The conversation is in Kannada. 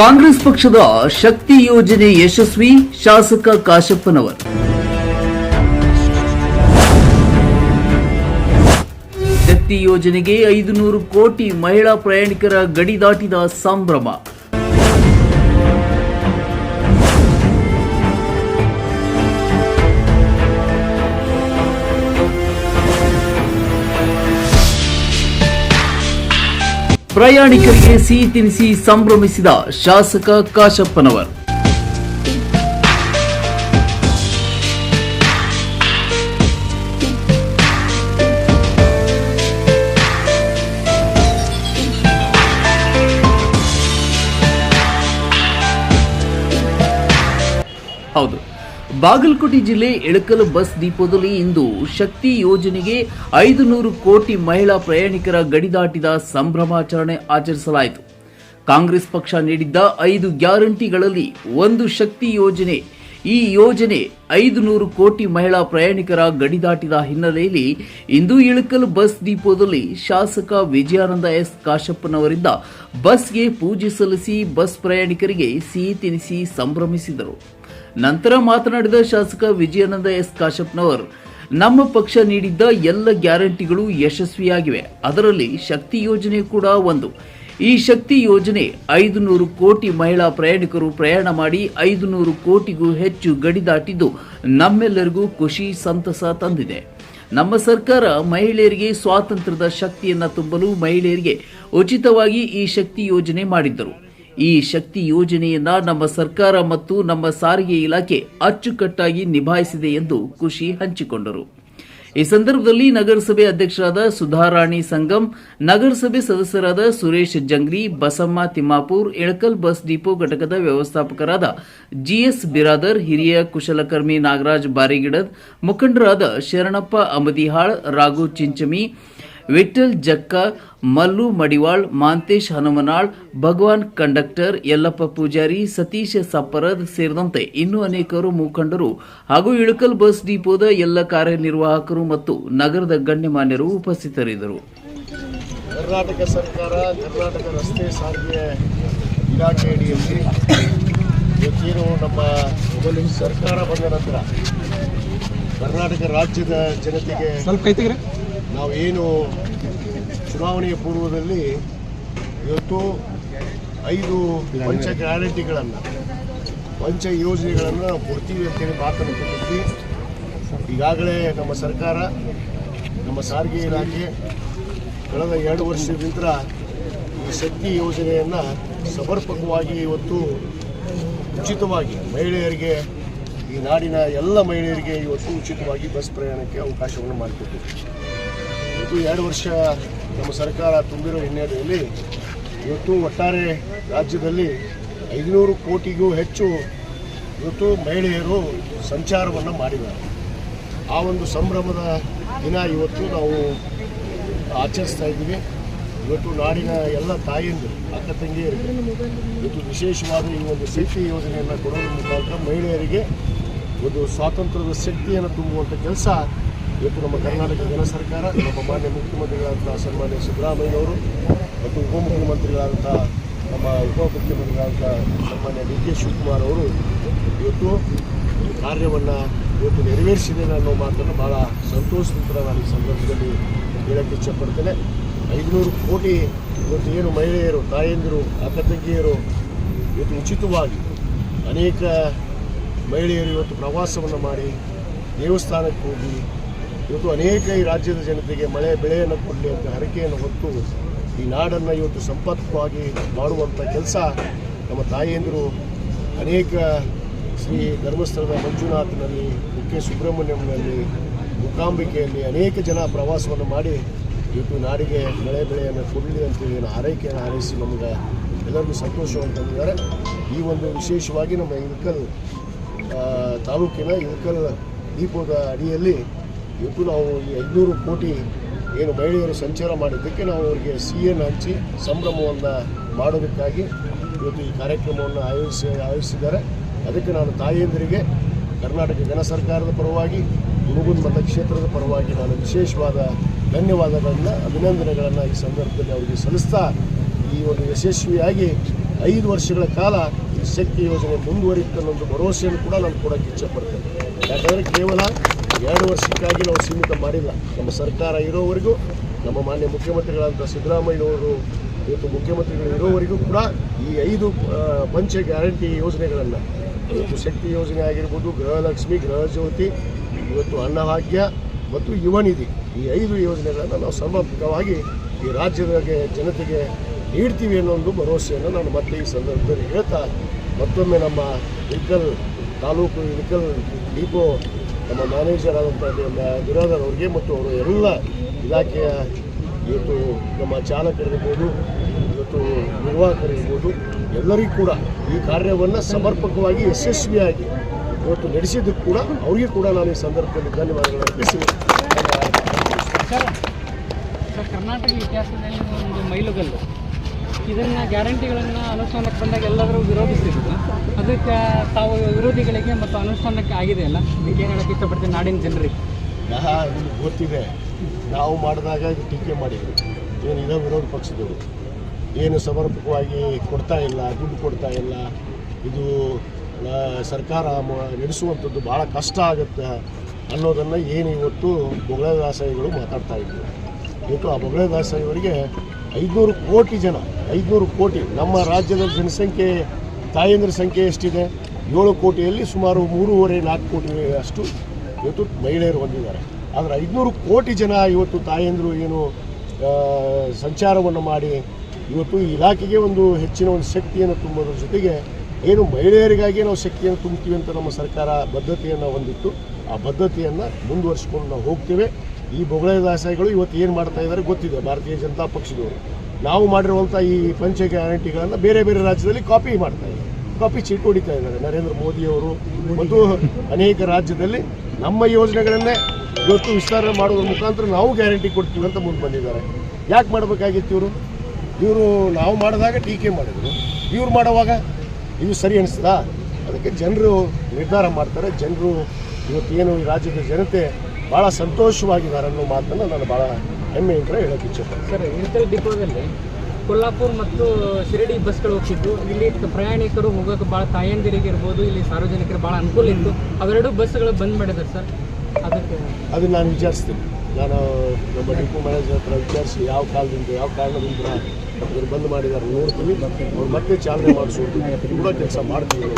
ಕಾಂಗ್ರೆಸ್ ಪಕ್ಷದ ಶಕ್ತಿ ಯೋಜನೆ ಯಶಸ್ವಿ ಶಾಸಕ ಕಾಶಪ್ಪನವರ್. ಶಕ್ತಿ ಯೋಜನೆಗೆ ಐದು ನೂರು ಕೋಟಿ ಮಹಿಳಾ ಪ್ರಯಾಣಿಕರ ಗಡಿ ದಾಟಿದ ಸಂಭ್ರಮ. ಪ್ರಯಾಣಿಕರಿಗೆ ಸಿಹಿ ತಿನಿಸಿ ಸಂಭ್ರಮಿಸಿದ ಶಾಸಕ ಕಾಶಪ್ಪನವರ್. ಹೌದು. ಬಾಗಲಕೋಟೆ ಜಿಲ್ಲೆ ಎಳಕಲ್ ಬಸ್ ದೀಪದಲ್ಲಿ ಇಂದು ಶಕ್ತಿ ಯೋಜನೆಗೆ ಐದು ನೂರು ಕೋಟಿ ಮಹಿಳಾ ಪ್ರಯಾಣಿಕರ ಗಡಿ ದಾಟಿದ ಸಂಭ್ರಮಾಚರಣೆ ಆಚರಿಸಲಾಯಿತು. ಕಾಂಗ್ರೆಸ್ ಪಕ್ಷ ನೀಡಿದ್ದ ಐದು ಗ್ಯಾರಂಟಿಗಳಲ್ಲಿ ಒಂದು ಶಕ್ತಿ ಯೋಜನೆ, ಈ ಯೋಜನೆ ಐದು ನೂರು ಕೋಟಿ ಮಹಿಳಾ ಪ್ರಯಾಣಿಕರ ಗಡಿ ದಾಟಿದ ಹಿನ್ನೆಲೆಯಲ್ಲಿ ಇಂದು ಇಳಕಲ್ ಬಸ್ ಡಿಪೋದಲ್ಲಿ ಶಾಸಕ ವಿಜಯಾನಂದ ಎಸ್ ಕಾಶಪ್ಪನವರಿಂದ ಬಸ್ಗೆ ಪೂಜೆ ಸಲ್ಲಿಸಿ ಬಸ್ ಪ್ರಯಾಣಿಕರಿಗೆ ಸಿಹಿ ತಿನಿಸಿ ಸಂಭ್ರಮಿಸಿದರು. ನಂತರ ಮಾತನಾಡಿದ ಶಾಸಕ ವಿಜಯಾನಂದ ಎಸ್ ಕಾಶಪ್ಪನವರ್ ನಮ್ಮ ಪಕ್ಷ ನೀಡಿದ್ದ ಎಲ್ಲ ಗ್ಯಾರಂಟಿಗಳು ಯಶಸ್ವಿಯಾಗಿವೆ. ಅದರಲ್ಲಿ ಶಕ್ತಿ ಯೋಜನೆ ಕೂಡ ಒಂದು. ಈ ಶಕ್ತಿ ಯೋಜನೆ ಐದು ನೂರು ಕೋಟಿ ಮಹಿಳಾ ಪ್ರಯಾಣಿಕರು ಪ್ರಯಾಣ ಮಾಡಿ ಐದು ನೂರು ಕೋಟಿಗೂ ಹೆಚ್ಚು ಗಡಿ ದಾಟಿದ್ದು ನಮ್ಮೆಲ್ಲರಿಗೂ ಖುಷಿ ಸಂತಸ ತಂದಿದೆ. ನಮ್ಮ ಸರ್ಕಾರ ಮಹಿಳೆಯರಿಗೆ ಸ್ವಾತಂತ್ರ್ಯದ ಶಕ್ತಿಯನ್ನು ತುಂಬಲು ಮಹಿಳೆಯರಿಗೆ ಉಚಿತವಾಗಿ ಈ ಶಕ್ತಿ ಯೋಜನೆ ಮಾಡಿದ್ದರು. ಈ ಶಕ್ತಿ ಯೋಜನೆಯನ್ನ ನಮ್ಮ ಸರ್ಕಾರ ಮತ್ತು ನಮ್ಮ ಸಾರಿಗೆ ಇಲಾಖೆ ಅಚ್ಚುಕಟ್ಟಾಗಿ ನಿಭಾಯಿಸಿದೆ ಎಂದು ಖುಷಿ ಹಂಚಿಕೊಂಡರು. ಈ ಸಂದರ್ಭದಲ್ಲಿ ನಗರಸಭೆ ಅಧ್ಯಕ್ಷರಾದ ಸುಧಾರಾಣಿ ಸಂಗಮ್ ನಗರಸಭೆ ಸದಸ್ಯರಾದ ಸುರೇಶ್ ಜಂಗ್ರಿ, ಬಸಮ್ಮ ತಿಮ್ಮಾಪುರ್, ಎಳಕಲ್ ಬಸ್ ಡಿಪೋ ಘಟಕದ ವ್ಯವಸ್ಥಾಪಕರಾದ ಜಿಎಸ್ ಬಿರಾದರ್, ಹಿರಿಯ ಕುಶಲಕರ್ಮಿ ನಾಗರಾಜ್ ಬಾರಿಗಿಡದ್, ಮುಖಂಡರಾದ ಶರಣಪ್ಪ ಅಮದಿಹಾಳ್, ರಾಘು ಚಿಂಚಮಿ ವಿಠಲ್ ಜಕ್ಕ ಮಲ್ಲು ಮಡಿವಾಳ್ ಮಾಂತೇಶ್ ಹನುಮನಾಳ್ ಭಗವಾನ್ ಕಂಡಕ್ಟರ್ ಯಲ್ಲಪ್ಪ ಪೂಜಾರಿ ಸತೀಶ ಸಪ್ಪರದ್ ಸೇರಿದಂತೆ ಇನ್ನೂ ಅನೇಕರು ಮುಖಂಡರು ಹಾಗೂ ಇಳಕಲ್ ಬಸ್ ಡಿಪೋದ ಎಲ್ಲ ಕಾರ್ಯನಿರ್ವಾಹಕರು ಮತ್ತು ನಗರದ ಗಣ್ಯಮಾನ್ಯರು ಉಪಸ್ಥಿತರಿದ್ದರು. ಕರ್ನಾಟಕ ಸರ್ಕಾರ ಕರ್ನಾಟಕ ರಸ್ತೆ ಸಾರಿಗೆ ಇಲಾಖೆ ಅಡಿಯಲ್ಲಿ ಇವತ್ತೇನು ನಮ್ಮ ಸರ್ಕಾರ ಬಂದ ನಂತರ ಕರ್ನಾಟಕ ರಾಜ್ಯದ ಜನತೆಗೆ ಸ್ವಲ್ಪ ಕೈ ತೆಗ್ರಿ ನಾವು ಏನು ಚುನಾವಣೆಯ ಪೂರ್ವದಲ್ಲಿ ಇವತ್ತು ಐದು ಪಂಚ ಗ್ಯಾರಂಟಿಗಳನ್ನು, ಪಂಚ ಯೋಜನೆಗಳನ್ನು ನಾವು ಕೊಡ್ತೀವಿ ಅಂತೇಳಿ ಮಾತನ್ನು ಕೊಟ್ಟಿದ್ವಿ. ಈಗಾಗಲೇ ನಮ್ಮ ಸರ್ಕಾರ, ನಮ್ಮ ಸಾರಿಗೆ ಇಲಾಖೆ ಕಳೆದ ಎರಡು ವರ್ಷದಿಂದ ಈ ಶಕ್ತಿ ಯೋಜನೆಯನ್ನು ಸಮರ್ಪಕವಾಗಿ ಇವತ್ತು ಉಚಿತವಾಗಿ ಮಹಿಳೆಯರಿಗೆ, ಈ ನಾಡಿನ ಎಲ್ಲ ಮಹಿಳೆಯರಿಗೆ ಇವತ್ತು ಉಚಿತವಾಗಿ ಬಸ್ ಪ್ರಯಾಣಕ್ಕೆ ಅವಕಾಶವನ್ನು ಮಾಡಿಕೊಟ್ಟಿದೆ ಇದು ಎರಡು ವರ್ಷ ನಮ್ಮ ಸರ್ಕಾರ ತುಂಬಿರೋ ಹಿನ್ನೆಲೆಯಲ್ಲಿ ಇವತ್ತು ಒಟ್ಟಾರೆ ರಾಜ್ಯದಲ್ಲಿ ಐದುನೂರು ಕೋಟಿಗೂ ಹೆಚ್ಚು ಇವತ್ತು ಮಹಿಳೆಯರು ಸಂಚಾರವನ್ನು ಮಾಡಿದ್ದಾರೆ. ಆ ಒಂದು ಸಂಭ್ರಮದ ದಿನ ಇವತ್ತು ನಾವು ಆಚರಿಸ್ತಾ ಇದ್ದೀವಿ. ಇವತ್ತು ನಾಡಿನ ಎಲ್ಲ ತಾಯಂದಿರು, ಅಕ್ಕ ತಂಗಿಯರಿಗೆ ಇವತ್ತು ವಿಶೇಷವಾದ ಈ ಒಂದು ಶಕ್ತಿ ಯೋಜನೆಯನ್ನು ಕೊಡೋದ್ರ ಮುಖಾಂತರ ಮಹಿಳೆಯರಿಗೆ ಒಂದು ಸ್ವಾತಂತ್ರ್ಯದ ಶಕ್ತಿಯನ್ನು ತುಂಬುವಂಥ ಕೆಲಸ ಇವತ್ತು ನಮ್ಮ ಕರ್ನಾಟಕ ಜನ ಸರ್ಕಾರ, ನಮ್ಮ ಮಾನ್ಯ ಮುಖ್ಯಮಂತ್ರಿಗಳಾದಂಥ ಸನ್ಮಾನ್ಯ ಸಿದ್ದರಾಮಯ್ಯವರು ಮತ್ತು ಉಪಮುಖ್ಯಮಂತ್ರಿಗಳಾದಂಥ ನಮ್ಮ ಉಪಮುಖ್ಯಮಂತ್ರಿಗಳಾದಂಥ ಸನ್ಮಾನ್ಯ ಡಿ ಕೆ ಶಿವಕುಮಾರ್ ಅವರು ಇವತ್ತು ಈ ಕಾರ್ಯವನ್ನು ಇವತ್ತು ನೆರವೇರಿಸಿದ್ದೇನೆ ಅನ್ನೋ ಮಾತನ್ನು ಭಾಳ ಸಂತೋಷದಿಂದ ನಾನು ಈ ಸಂದರ್ಭದಲ್ಲಿ ಹೇಳಕ್ಕೆ ಇಷ್ಟಪಡ್ತೇನೆ. ಐದುನೂರು ಕೋಟಿ ಇವತ್ತು ಏನು ಮಹಿಳೆಯರು, ತಾಯಂದಿರು ಅಕ್ಕ ತಂಗಿಯರು ಇವತ್ತು ಉಚಿತವಾಗಿ ಅನೇಕ ಮಹಿಳೆಯರು ಇವತ್ತು ಪ್ರವಾಸವನ್ನು ಮಾಡಿ ದೇವಸ್ಥಾನಕ್ಕೆ ಹೋಗಿ ಇವತ್ತು ಅನೇಕ ಈ ರಾಜ್ಯದ ಜನತೆಗೆ ಮಳೆ ಬೆಳೆಯನ್ನು ಕೊಡಲಿ ಅಂತ ಹರಕೆಯನ್ನು ಹೊತ್ತು ಈ ನಾಡನ್ನು ಇವತ್ತು ಸಂಪರ್ಕವಾಗಿ ಮಾಡುವಂಥ ಕೆಲಸ ನಮ್ಮ ತಾಯಿಯಂದರು ಅನೇಕ ಶ್ರೀ ಧರ್ಮಸ್ಥಳದ ಮಂಜುನಾಥನಲ್ಲಿ ಕುಕ್ಕೆ ಸುಬ್ರಹ್ಮಣ್ಯಂನಲ್ಲಿ, ಮುಕಾಂಬಿಕೆಯಲ್ಲಿ ಅನೇಕ ಜನ ಪ್ರವಾಸವನ್ನು ಮಾಡಿ ಇವತ್ತು ನಾಡಿಗೆ ಮಳೆ ಬೆಳೆಯನ್ನು ಕೊಡಲಿ ಅಂತೇಳಿ ಏನು ಆರೈಕೆಯನ್ನು ಹಾರೈಸಿ ನಮಗೆ ಎಲ್ಲರಿಗೂ ಸಂತೋಷವನ್ನು ತಂದಿದ್ದಾರೆ ಈ ಒಂದು ವಿಶೇಷವಾಗಿ ನಮ್ಮ ಇಳಕಲ್ ತಾಲೂಕಿನ ಇಳಕಲ್ ದೀಪದ ಅಡಿಯಲ್ಲಿ ಇವತ್ತು ನಾವು ಈ ಐದುನೂರು ಕೋಟಿ ಏನು ಮಹಿಳೆಯರು ಸಂಚಾರ ಮಾಡಿದ್ದಕ್ಕೆ ನಾವು ಅವರಿಗೆ ಸಿ ಎನ್ ಹಂಚಿ ಸಂಭ್ರಮವನ್ನು ಮಾಡೋದಕ್ಕಾಗಿ ಇವತ್ತು ಈ ಕಾರ್ಯಕ್ರಮವನ್ನು ಆಯೋಜಿಸಿ, ಆಯೋಜಿಸಿದ್ದಾರೆ. ಅದಕ್ಕೆ ನಾನು ತಾಯಿಯಂದರಿಗೆ ಕರ್ನಾಟಕ ಜನ ಸರ್ಕಾರದ ಪರವಾಗಿ, ಮುಗುಂದ್ ಮತಕ್ಷೇತ್ರದ ಪರವಾಗಿ ನಾನು ವಿಶೇಷವಾದ ಧನ್ಯವಾದಗಳನ್ನು, ಅಭಿನಂದನೆಗಳನ್ನು ಈ ಸಂದರ್ಭದಲ್ಲಿ ಅವರಿಗೆ ಸಲ್ಲಿಸ್ತಾ, ಈ ಒಂದು ಯಶಸ್ವಿಯಾಗಿ ಐದು ವರ್ಷಗಳ ಕಾಲ ಈ ಶಕ್ತಿ ಯೋಜನೆ ಮುಂದುವರಿಯುತ್ತೆ ಒಂದು ಭರವಸೆಯನ್ನು ಕೂಡ ನಾನು ಕೊಡೋಕ್ಕೆ ಇಚ್ಛೆಪಡ್ತೇನೆ ಯಾಕಂದರೆ ಕೇವಲ ಎರಡು ವರ್ಷಕ್ಕಾಗಿ ನಾವು ಸೀಮಿತ ಮಾಡಿಲ್ಲ. ನಮ್ಮ ಸರ್ಕಾರ ಇರೋವರೆಗೂ, ನಮ್ಮ ಮಾನ್ಯ ಮುಖ್ಯಮಂತ್ರಿಗಳಾದಂಥ ಸಿದ್ದರಾಮಯ್ಯನವರು ಇವತ್ತು ಮುಖ್ಯಮಂತ್ರಿಗಳು ಇರೋವರೆಗೂ ಕೂಡ ಈ ಐದು ಪಂಚ ಗ್ಯಾರಂಟಿ ಯೋಜನೆಗಳನ್ನು, ಇವತ್ತು ಶಕ್ತಿ ಯೋಜನೆ ಆಗಿರ್ಬೋದು, ಗೃಹಲಕ್ಷ್ಮಿ, ಗೃಹಜ್ಯೋತಿ, ಇವತ್ತು ಅನ್ನಭಾಗ್ಯ ಮತ್ತು ಯುವನಿಧಿ, ಈ ಐದು ಯೋಜನೆಗಳನ್ನು ನಾವು ಸಮರ್ಪಕವಾಗಿ ಈ ರಾಜ್ಯದ ಜನತೆಗೆ ನೀಡ್ತೀವಿ ಅನ್ನೋ ಒಂದು ಭರವಸೆಯನ್ನು ನಾನು ಮತ್ತೆ ಈ ಸಂದರ್ಭದಲ್ಲಿ ಹೇಳ್ತಾ ಮತ್ತೊಮ್ಮೆ ನಮ್ಮ ಇಳಕಲ್ ತಾಲೂಕು ಇಳಕಲ್ ಡಿಪೋ ನಮ್ಮ ಮ್ಯಾನೇಜರ್ ಆದಂಥ ಬಿರಾದರ್ ಅವ್ರಿಗೆ ಮತ್ತು ಅವರು ಎಲ್ಲ ಇಲಾಖೆಯ ಇವತ್ತು ನಮ್ಮ ಚಾಲಕರಿರ್ಬೋದು, ಇವತ್ತು ನಿರ್ವಾಹಕರಿರ್ಬೋದು, ಎಲ್ಲರಿಗೂ ಕೂಡ ಈ ಕಾರ್ಯವನ್ನು ಸಮರ್ಪಕವಾಗಿ, ಯಶಸ್ವಿಯಾಗಿ ಇವತ್ತು ನಡೆಸಿದ್ದಕ್ಕೆ ಕೂಡ ಅವರಿಗೆ ಕೂಡ ನಾನು ಈ ಸಂದರ್ಭದಲ್ಲಿ ಧನ್ಯವಾದಗಳು ಅರ್ಪಿಸಿ ಸರ್ ಸರ್, ಕರ್ನಾಟಕ ಇತಿಹಾಸದಲ್ಲಿ ಒಂದು ಮೈಲುಗಲ್ಲು. ಇದನ್ನು ಗ್ಯಾರಂಟಿಗಳನ್ನು ಅನುಷ್ಠಾನಕ್ಕೆ ಬಂದಾಗ ಎಲ್ಲರೂ ವಿರೋಧಿಸಿದ್ರು ಅದಕ್ಕೆ ತಾವು ವಿರೋಧಿಗಳಿಗೆ ಮತ್ತು ಅನುಷ್ಠಾನಕ್ಕೆ ಆಗಿದೆ ಅಲ್ಲ? ಇದಕ್ಕೆ ಹೇಳಕ್ಕೆ ಇಷ್ಟಪಡ್ತೀನಿ ನಾಡಿನ ಜನರಿಗೆ? ಗೊತ್ತಿದೆ. ನಾವು ಮಾಡಿದಾಗ ಇದು ಟೀಕೆ ಮಾಡಿದ್ರು. ಏನು ಇರೋ ವಿರೋಧ ಪಕ್ಷದವರು. ಏನು ಸಮರ್ಪಕವಾಗಿ ಕೊಡ್ತಾ ಇಲ್ಲ, ದುಡ್ಡು ಕೊಡ್ತಾ ಇಲ್ಲ. ಇದು ಸರ್ಕಾರ ನಡೆಸುವಂಥದ್ದು ಭಾಳ ಕಷ್ಟ ಆಗುತ್ತೆ ಅನ್ನೋದನ್ನು ಏನು ಇವತ್ತು ಬೊಗಳೆ ದಾಸಾಯಿಗಳು ಮಾತಾಡ್ತಾ ಇದ್ದರು ಇವತ್ತು ಆ ಬೊಗಳೆ ದಾಸಾಯಿಯವರಿಗೆ ಐದುನೂರು ಕೋಟಿ ಜನ ಐದುನೂರು ಕೋಟಿ. ನಮ್ಮ ರಾಜ್ಯದ ಜನಸಂಖ್ಯೆ, ತಾಯಂದ್ರ ಸಂಖ್ಯೆ ಎಷ್ಟಿದೆ? ಏಳು ಕೋಟಿಯಲ್ಲಿ ಸುಮಾರು ಮೂರುವರೆ ನಾಲ್ಕು ಕೋಟಿ ಅಷ್ಟು ಇವತ್ತು ಮಹಿಳೆಯರು ಹೊಂದಿದ್ದಾರೆ ಆದರೆ ಐದುನೂರು ಕೋಟಿ ಜನ ಇವತ್ತು ತಾಯಂದರು ಏನು ಸಂಚಾರವನ್ನು ಮಾಡಿ ಇವತ್ತು ಇಲಾಖೆಗೆ ಒಂದು ಹೆಚ್ಚಿನ ಒಂದು ಶಕ್ತಿಯನ್ನು ತುಂಬೋದ್ರ ಜೊತೆಗೆ ಏನು ಮಹಿಳೆಯರಿಗಾಗಿ ನಾವು ಶಕ್ತಿಯನ್ನು ತುಂಬ್ತೀವಿ ಅಂತ ನಮ್ಮ ಸರ್ಕಾರ ಬದ್ಧತೆಯನ್ನು ಹೊಂದಿತ್ತು. ಆ ಬದ್ಧತೆಯನ್ನು ಮುಂದುವರಿಸ್ಕೊಂಡು ನಾವು ಹೋಗ್ತೇವೆ. ಈ ಬೊಗಳೆ ದಾಸಾಯಿಗಳು ಇವತ್ತು ಏನು ಮಾಡ್ತಾ ಇದ್ದಾರೆ ಗೊತ್ತಿದೆ, ಭಾರತೀಯ ಜನತಾ ಪಕ್ಷದವರು. ನಾವು ಮಾಡಿರುವಂಥ ಈ ಪಂಚ ಗ್ಯಾರಂಟಿಗಳನ್ನು ಬೇರೆ ಬೇರೆ ರಾಜ್ಯದಲ್ಲಿ ಕಾಪಿ ಮಾಡ್ತಾ ಇದ್ದಾರೆ. ಕಾಪಿ ಚೀಟ್ ಹೊಡಿತಾ ಇದ್ದಾರೆ. ನರೇಂದ್ರ ಮೋದಿಯವರು ಮತ್ತು ಅನೇಕ ರಾಜ್ಯದಲ್ಲಿ ನಮ್ಮ ಯೋಜನೆಗಳನ್ನೇ ಇವತ್ತು ವಿಸ್ತಾರ ಮಾಡುವ ಮುಖಾಂತರ ನಾವು ಗ್ಯಾರಂಟಿ ಕೊಡ್ತೀವಿ ಅಂತ ಮುಂದೆ ಬಂದಿದ್ದಾರೆ. ಯಾಕೆ ಮಾಡಬೇಕಾಗಿತ್ತು ಇವರು? ಇವರು ನಾವು ಮಾಡಿದಾಗ ಟೀಕೆ ಮಾಡಿದರು. ಇವ್ರು ಮಾಡುವಾಗ ಇದು ಸರಿ ಅನಿಸ್ತದಾ? ಅದಕ್ಕೆ ಜನರು ನಿರ್ಧಾರ ಮಾಡ್ತಾರೆ. ಜನರು ಇವತ್ತೇನು ಈ ರಾಜ್ಯದ ಜನತೆ ಭಾಳ ಸಂತೋಷವಾಗಿದ್ದಾರೆ ಅನ್ನೋ ಮಾತನ್ನು ನಾನು ಭಾಳ ಹೆಮ್ಮೆಯಿಂದ ಹೇಳೋಕೆ ಇಚ್ಛೆ ಸರ್ ಇಳಕಲ್ ಡಿಪೋದಲ್ಲಿ ಕೊಲ್ಲಾಪುರ ಮತ್ತು ಶಿರಡಿ ಬಸ್ಗಳು ಹೋಗ್ತಿದ್ದು ಇಲ್ಲಿ ಪ್ರಯಾಣಿಕರು ಹೋಗೋಕೆ ಭಾಳ ತಾಯಂದಿರಿಗೆ ಇರ್ಬೋದು ಇಲ್ಲಿ ಸಾರ್ವಜನಿಕರು ಭಾಳ ಅನುಕೂಲ ಇತ್ತು. ಅವೆರಡು ಬಸ್ಗಳು ಬಂದ್ ಮಾಡಿದ್ದಾರೆ ಸರ್. ಅದಕ್ಕೆ ಅದು ನಾನು ವಿಚಾರಿಸ್ತೀನಿ. ನಾನು ನಮ್ಮ ಡಿಪೋ ಮ್ಯಾನೇಜರ್ ಹತ್ರ ವಿಚಾರಿಸಿ ಯಾವ ಕಾಲದಿಂದ ಯಾವ ಕಾರಣದಿಂದ ಅವರು ಬಂದ್ ಮಾಡಿದ್ದಾರೆ ನೋಡ್ತೀವಿ ಅವ್ರು ಮತ್ತೆ ಚಾಲನೆ ಮಾಡಿಸೋದು ತುಂಬ ಕೆಲಸ ಮಾಡ್ತೀವಿ.